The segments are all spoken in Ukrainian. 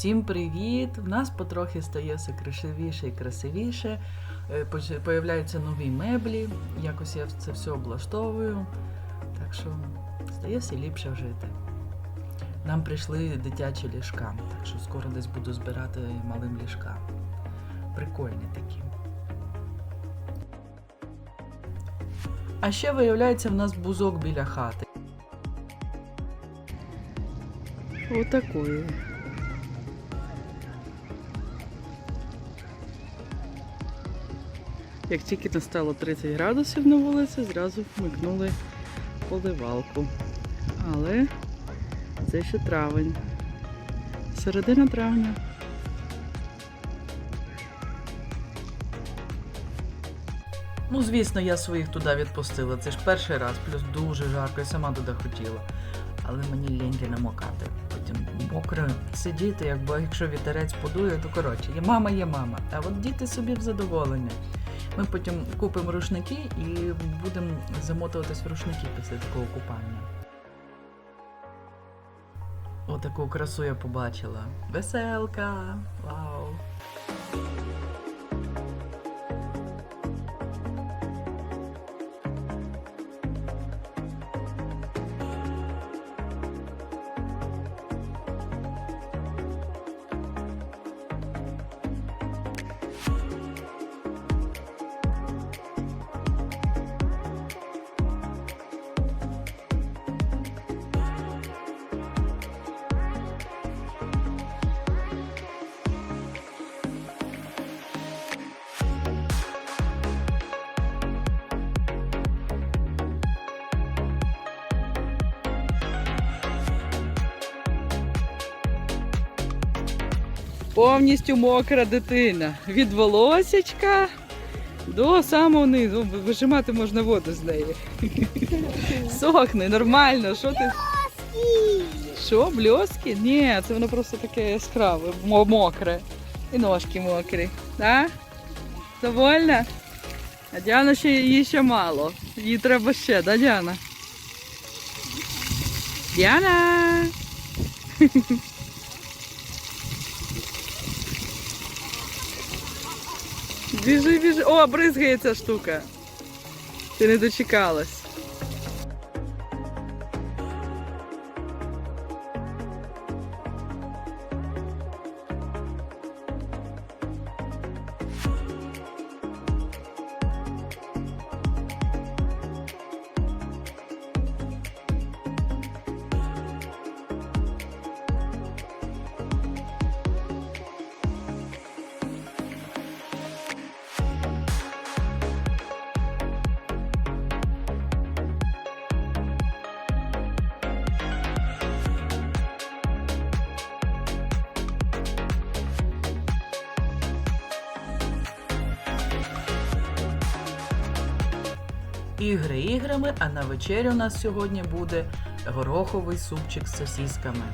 Всім привіт! У нас потрохи стає все красивіше і красивіше. Е, Появляються нові меблі. Якось я це все облаштовую. Так що стає все ліпше жити. Нам прийшли дитячі ліжка, так що скоро десь буду збирати малим ліжка. Прикольні такі. А ще виявляється, в нас бузок біля хати. Отакої. Як тільки настало 30 градусів на вулиці, зразу вмикнули поливалку. Але це ще травень. Середина травня. Ну, звісно, я своїх туди відпустила. Це ж перший раз, плюс дуже жарко, я сама туди хотіла. Але мені ліньки намокати. Потім мокро сидіти, якби якщо вітерець подує, то коротше, є мама, є мама. А от діти собі в задоволення. Ми потім купимо рушники і будемо замотуватись в рушники після такого купання. Отаку красу я побачила. Веселка! Вау! Повністю мокра дитина. Від волосячка до самого низу. Вижимати можна воду з неї. Сохне, нормально. Що ти? Що, бльоски? Ні, це воно просто таке яскраве, мокре. І ножки мокрі. Да? Довольна? А Діана ще її ще мало. Їй треба ще, да, Діана? Діана! Біжи, біжи. О, бризгає ця штука. Ти не дочекалась. Ігри іграми, а на вечерю у нас сьогодні буде гороховий супчик з сосісками.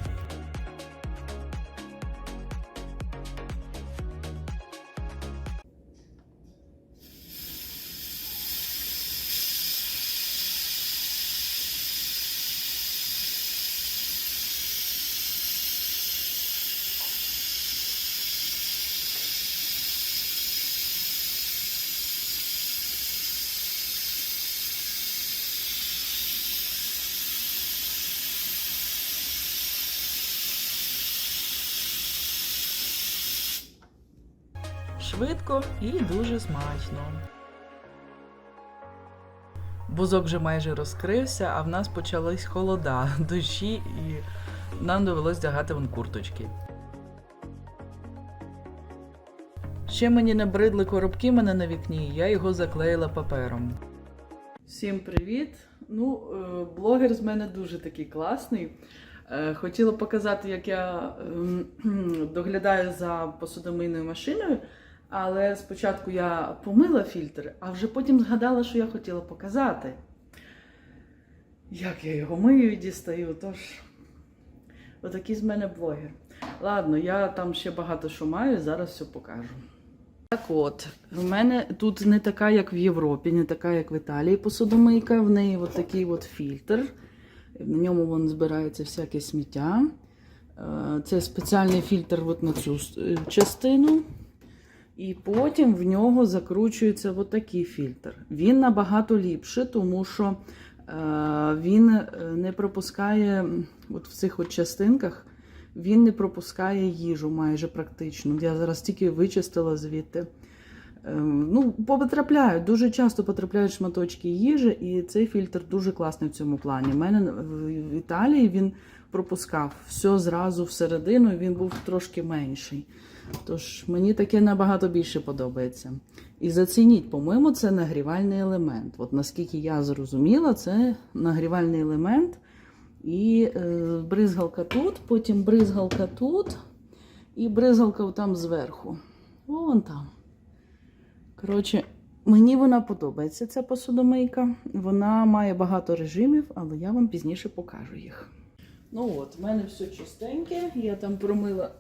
Швидко і дуже смачно. Бузок вже майже розкрився, а в нас почались холода, дощі, і нам довелось вдягати вон курточки. Ще мені набридли коробки мене на вікні, я його заклеїла папером. Всім привіт! Ну, е, блогер з мене дуже такий класний. Е, Хотіла показати, як я ем, доглядаю за посудомийною машиною, але спочатку я помила фільтр, а вже потім згадала, що я хотіла показати. Як я його мию і дістаю, тож отакий з мене блогер. Ладно, я там ще багато що маю, зараз все покажу. Так от, в мене тут не така, як в Європі, не така, як в Італії посудомийка. В неї от такий от фільтр. На ньому вон збирається всяке сміття. Е, Це спеціальний фільтр от на цю е, частину. І потім в нього закручується от такий фільтр. Він набагато ліпше, тому що е, він е, не пропускає от в цих от частинках, він не пропускає їжу майже практично. Я зараз тільки вичистила звідти. Ем, Ну, потрапляють, дуже часто потрапляють шматочки їжі, і цей фільтр дуже класний в цьому плані. У мене в Італії він пропускав все зразу всередину, він був трошки менший. Тож мені таке набагато більше подобається. І зацініть, по-моєму, це нагрівальний елемент. От наскільки я зрозуміла, це нагрівальний елемент. І е, бризгалка тут, потім бризгалка тут, і бризгалка там зверху. Вон там. Коротше, мені вона подобається, ця посудомийка. Вона має багато режимів, але я вам пізніше покажу їх. Ну от, в мене все чистеньке, я там промила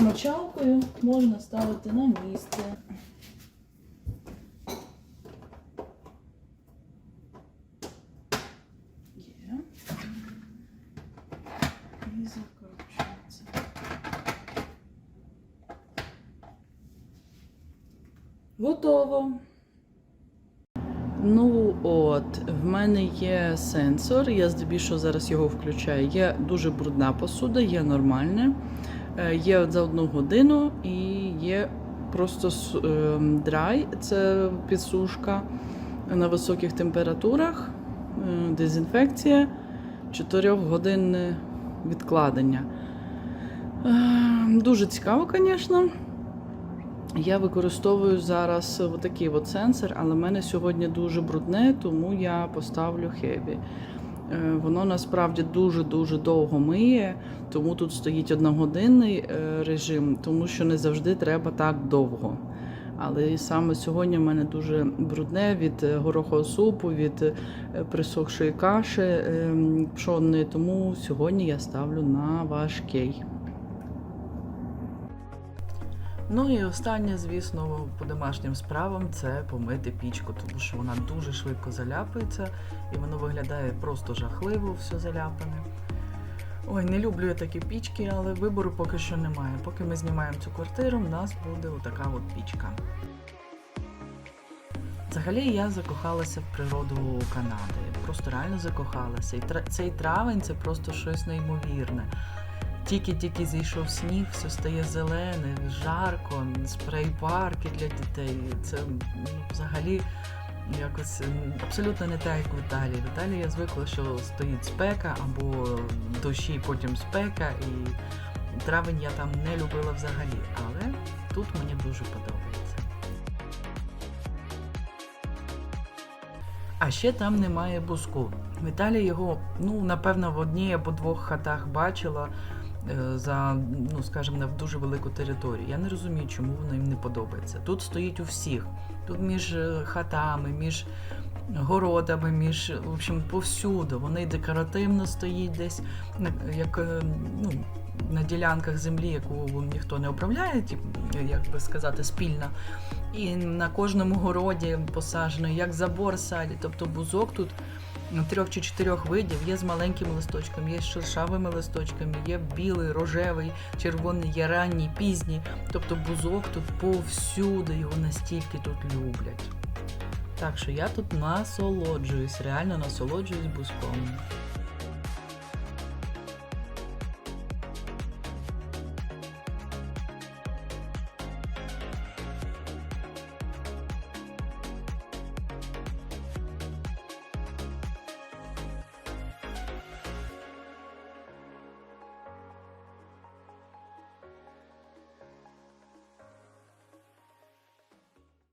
мочалкою, можна ставити на місце. І закручується. Готово. Ну от, в мене є сенсор, я здебільшого зараз його включаю. Є дуже брудна посуда, є нормальна. Е, Є за одну годину і є просто ем, драй, це підсушка на високих температурах, е, дезінфекція, 4-годинне відкладення. Е, Дуже цікаво, звісно. Я використовую зараз отакий от сенсор, але в мене сьогодні дуже брудне, тому я поставлю Heavy. Е, Воно насправді дуже-дуже довго миє, тому тут стоїть одногодинний е, режим, тому що не завжди треба так довго. Але саме сьогодні в мене дуже брудне від е, горохового супу, від присохшої каші е, пшонної, тому сьогодні я ставлю на важкий. Ну і останнє, звісно, по домашнім справам це помити пічку, тому що вона дуже швидко заляпається і воно виглядає просто жахливо, все заляпане. Ой, не люблю я такі пічки, але вибору поки що немає. Поки ми знімаємо цю квартиру, в нас буде отака от пічка. Взагалі я закохалася в природу Канади. Просто реально закохалася. І цей травень це просто щось неймовірне. Тільки-тільки зійшов сніг, все стає зелене, жарко, спрей-парки для дітей. Це ну, взагалі якось абсолютно не так, як в Італії. В Італії я звикла, що стоїть спека або дощі, потім спека, і травень я там не любила взагалі. Але тут мені дуже подобається. А ще там немає буску. В Італії його, ну, напевно, в одній або двох хатах бачила за, ну, скажімо, на дуже велику територію. Я не розумію, чому воно їм не подобається. Тут стоїть у всіх. Тут між е, хатами, між городами, між, в общем, повсюди. Вони декоративно стоїть десь, як е, ну, на ділянках землі, яку ніхто не управляє, тип, як би сказати, спільно. І на кожному городі посаджено, як забор садять. Тобто бузок тут трьох чи чотирьох видів. Є з маленькими листочками, є з шершавими листочками, є білий, рожевий, червоний, є ранній, пізній. Тобто бузок тут повсюди, його настільки тут люблять. Так що я тут насолоджуюсь, реально насолоджуюсь бузком.